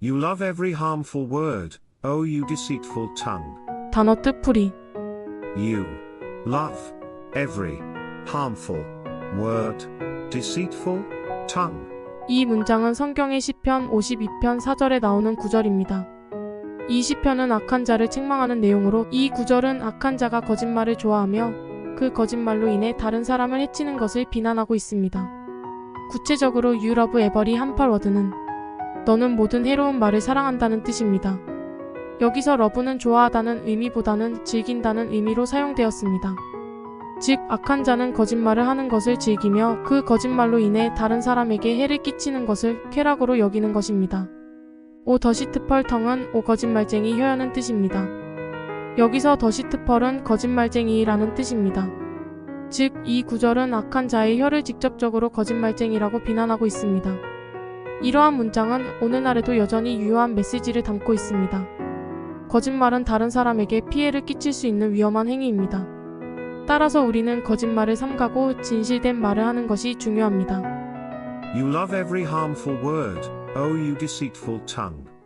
You love every harmful word, O you deceitful tongue. 단어 뜻풀이 You love every harmful word, deceitful tongue. 이 문장은 성경의 시편 52편 4절에 나오는 구절입니다. 이 시편은 악한 자를 책망하는 내용으로 이 구절은 악한 자가 거짓말을 좋아하며 그 거짓말로 인해 다른 사람을 해치는 것을 비난하고 있습니다. 구체적으로 You love every 한팔 워드는 너는 모든 해로운 말을 사랑한다는 뜻입니다. 여기서 러브는 좋아하다는 의미보다는 즐긴다는 의미로 사용되었습니다. 즉, 악한 자는 거짓말을 하는 것을 즐기며 그 거짓말로 인해 다른 사람에게 해를 끼치는 것을 쾌락으로 여기는 것입니다. 오 더시트 펄텅은 오 거짓말쟁이 혀여는 뜻입니다. 여기서 더시트 펄은 거짓말쟁이라는 뜻입니다. 즉, 이 구절은 악한 자의 혀를 직접적으로 거짓말쟁이라고 비난하고 있습니다. 이러한 문장은 오늘날에도 여전히 유효한 메시지를 담고 있습니다. 거짓말은 다른 사람에게 피해를 끼칠 수 있는 위험한 행위입니다. 따라서 우리는 거짓말을 삼가고 진실된 말을 하는 것이 중요합니다. You love every harmful word, O you deceitful tongue.